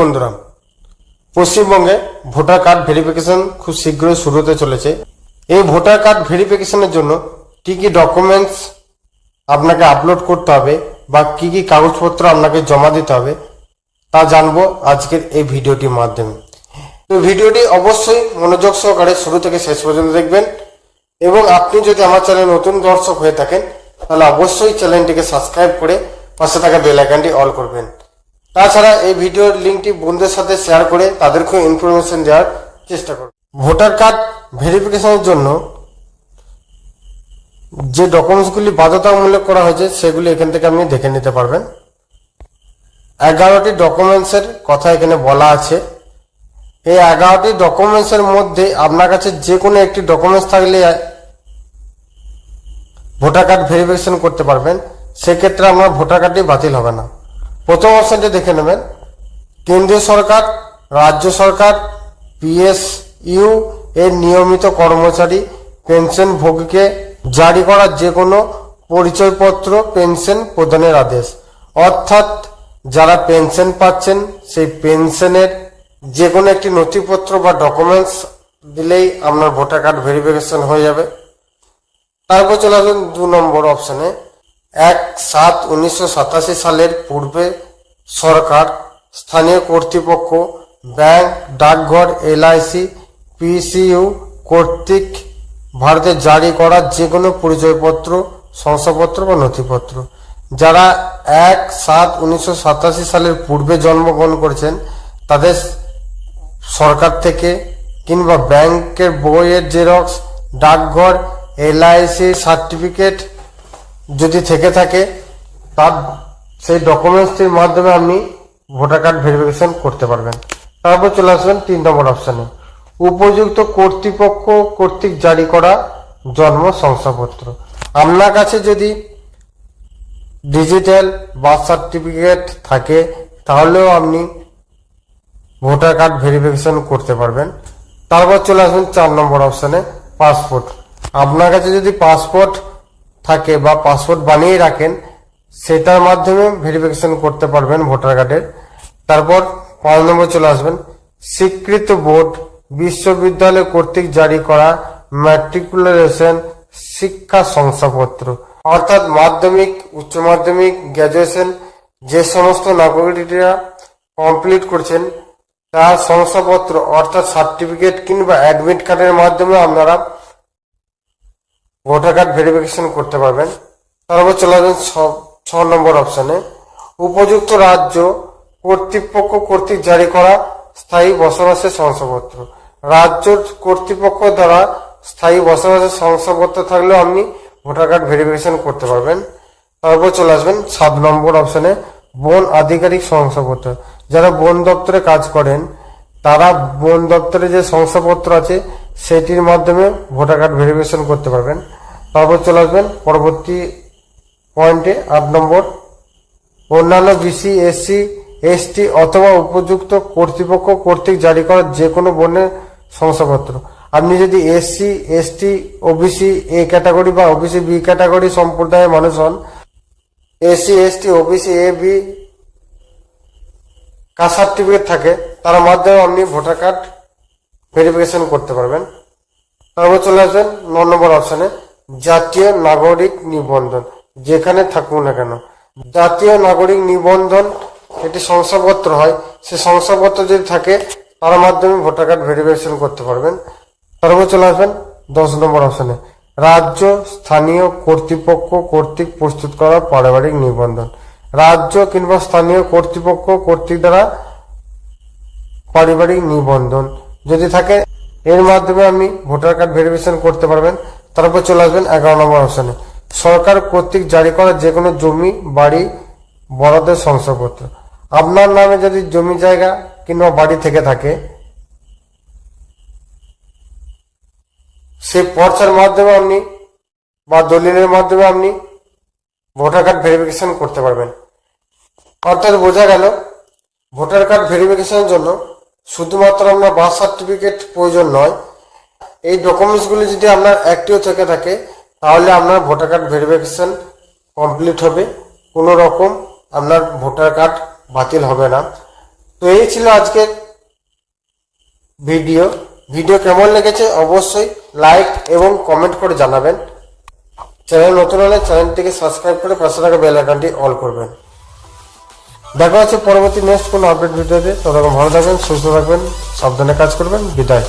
বন্ধুরা, পশ্চিমবঙ্গে voter card verification খুব শীঘ্রই শুরু হতে চলেছে। এই ভোটার কার্ড ভেরিফিকেশনের জন্য কি কি ডকুমেন্টস আপনাকে আপলোড করতে হবে বা কি কি কাগজপত্র আপনাকে জমা দিতে হবে, তা জানব আজকের এই ভিডিওটির মাধ্যমে। তো ভিডিওটি অবশ্যই মনোযোগ সহকারে শুরু থেকে শেষ পর্যন্ত দেখবেন এবং আপনি যদি আমার চ্যানেল নতুন দর্শক হয়ে থাকেন, তাহলে অবশ্যই চ্যানেলটিকে সাবস্ক্রাইব করে পাশে থাকা বেল আইকনটি অল করবেন। তাছাড়া এই ভিডিওর লিঙ্কটি বন্ধুদের সাথে শেয়ার করে তাদেরকেও ইনফরমেশন দেওয়ার চেষ্টা করুন। ভোটার কার্ড ভেরিফিকেশনের জন্য যে ডকুমেন্টসগুলি বাধ্যতামূলক করা হয়েছে, সেগুলি এখান থেকে আপনি দেখে নিতে পারবেন। এগারোটি ডকুমেন্টসের কথা এখানে বলা আছে। এই এগারোটি ডকুমেন্টসের মধ্যে আপনার কাছে যে কোনো একটি ডকুমেন্টস থাকলে ভোটার কার্ড ভেরিফিকেশন করতে পারবেন। সেক্ষেত্রে আপনার ভোটার কার্ডটি বাতিল হবে না। প্রথম অপশনটি দেখে নেবেন। কেন্দ্রীয় সরকার, রাজ্য সরকার পিএসইউ এর নিয়মিত কর্মচারী, পেনশন ভোগীকে জারি করা যে কোনো পরিচয়পত্র পেনশন প্রদানের আদেশ। অর্থাৎ যারা পেনশন পাচ্ছেন, সেই পেনশনের যে কোনো একটি নথিপত্র বা ডকুমেন্টস দিলেই আপনার ভোটার কার্ড ভেরিফিকেশন হয়ে যাবে। তারপর চলে আসবেন দু নম্বর অপশনে এক সাত উনিশশো সাতাশি সালের পূর্বে সরকার, স্থানীয় কর্তৃপক্ষ, ব্যাংক, ডাকঘর, এলআইসি, পিসিইউ কর্তৃক ভারতে জারি করা যে কোনো পরিচয়পত্র, শংসাপত্র বা নথিপত্র। যারা এক সাত উনিশশো সাতাশি সালের পূর্বে জন্মগ্রহণ করেছেন, তাদের সরকার থেকে কিংবা ব্যাংকের বইয়ের জেরক্স, ডাকঘর, এলআইসি সার্টিফিকেট যদি থেকে থাকে, তার সেই ডকুমেন্টসটির মাধ্যমে আপনি ভোটার কার্ড ভেরিফিকেশন করতে পারবেন। তারপর চলে আসবেন তিন নম্বর অপশানে উপযুক্ত কর্তৃপক্ষ কর্তৃক জারি করা জন্ম শংসাপত্র। আপনার কাছে যদি ডিজিটাল বার্থ সার্টিফিকেট থাকে, তাহলেও আপনি ভোটার কার্ড ভেরিফিকেশন করতে পারবেন। তারপর চলে আসবেন চার নম্বর অপশানে পাসপোর্ট আপনার কাছে যদি পাসপোর্ট থাকে বা পাসপোর্ট বানিয়ে রাখেন, সেটার মাধ্যমে ভেরিফিকেশন করতে পারবেন ভোটার কার্ডের। তারপর পাঁচ নম্বর চলে আসবেন, স্বীকৃত বোর্ড বিশ্ববিদ্যালয় কর্তৃক জারি করা ম্যাট্রিকুলারেশন শিক্ষা শংসাপত্র। অর্থাৎ মাধ্যমিক, উচ্চ মাধ্যমিক গ্র্যাজুয়েশন যে সমস্ত নাগরিকরা কমপ্লিট করছেন, তার শংসাপত্র অর্থাৎ সার্টিফিকেট কিংবা অ্যাডমিট কার্ডের মাধ্যমে আপনারা ভোটার কার্ড ভেরিফিকেশন করতে পারবেন। তারপর চলে আসবেন ছ- নম্বর অপশানে উপযুক্ত রাজ্য কর্তৃপক্ষ কর্তৃক জারি করা স্থায়ী বসবাসের শংসাপত্র। রাজ্য কর্তৃপক্ষ দ্বারা স্থায়ী বসবাসের শংসাপত্র থাকলেও আপনি ভোটার কার্ড ভেরিফিকেশন করতে পারবেন। তারপর চলে আসবেন সাত নম্বর অপশানে বন আধিকারিক শংসাপত্র। যারা বন দপ্তরে কাজ করেন, তারা বন দপ্তরে যে শংসাপত্র আছে সেটির মাধ্যমে ভোটার কার্ড ভেরিফিকেশন করতে পারবেন। তারপর চলে আসবেন পরবর্তী পয়েন্টে, আট নম্বর। অন্যান্য বিসি এসসি এসটি অথবা উপযুক্ত কর্তৃপক্ষ কর্তৃক জারি করা যে কোনো বর্ণের শংসাপত্র। আপনি যদি SC ST OBC A category বা ওবিসি বি ক্যাটাগরি সম্প্রদায়ের মানুষ হন SC ST OBC A B caste certificate থাকে, তার মাধ্যমে আপনি ভোটার কার্ড ভেরিফিকেশন করতে পারবেন। তারপর চলে আসবেন ন নম্বর অপশানে জাতীয় নাগরিক নিবন্ধন। যেখানে থাকুক না কেন। জাতীয় নাগরিক নিবন্ধন এটি শংসাপত্র হয়। সে শংসাপত্র যদি থাকে, তার মাধ্যমে ভোটার কার্ড ভেরিফিকেশন করতে পারবেন। তারপর চলে আসবেন দশ নম্বর অপশানে রাজ্য স্থানীয় কর্তৃপক্ষ কর্তৃক প্রস্তুত করা পারিবারিক নিবন্ধন। রাজ্য কিংবা স্থানীয় কর্তৃপক্ষ কর্তৃক দ্বারা পারিবারিক নিবন্ধন। যদি থাকে, এর মাধ্যমে আপনি ভোটার কার্ড ভেরিফিকেশন করতে পারবেন। তারপর চলে আসবেন এগারো নম্বর অপশানে সরকার কর্তৃক জারি করা যে কোনো জমি, বাড়ি, বরাদ্দের শংসাপত্র। আপনার নামে যদি জমি জায়গা কিংবা বাড়ি থেকে থাকে সেই পর্চার মাধ্যমে আপনি বা দলিলের মাধ্যমে আপনি ভোটার কার্ড ভেরিফিকেশন করতে পারবেন। অর্থাৎ বোঝা গেল, ভোটার কার্ড ভেরিফিকেশনের জন্য শুধুমাত্র আপনার বার্থ সার্টিফিকেট প্রয়োজন নয়, এই ডকুমেন্টসগুলি যদি আপনার অ্যাক্টিভ থেকে থাকে, তাহলে আপনার ভোটার কার্ড ভেরিফিকেশন কমপ্লিট হবে। কোনো রকম আপনার ভোটার কার্ড বাতিল হবে না। তো এই ছিল আজকের ভিডিও ভিডিও কেমন লেগেছে অবশ্যই লাইক এবং কমেন্ট করে জানাবেন। চ্যানেল নতুন হলে চ্যানেলটিকে সাবস্ক্রাইব করে পাশে থাকা বেল আইকনটি অল করবেন। দেখা হচ্ছে পরবর্তী নেক্সট কোনো আপডেট ভিডিওতে ততক্ষণ ভালো থাকবেন, সুস্থ থাকবেন, সাবধানে কাজ করবেন। বিদায়।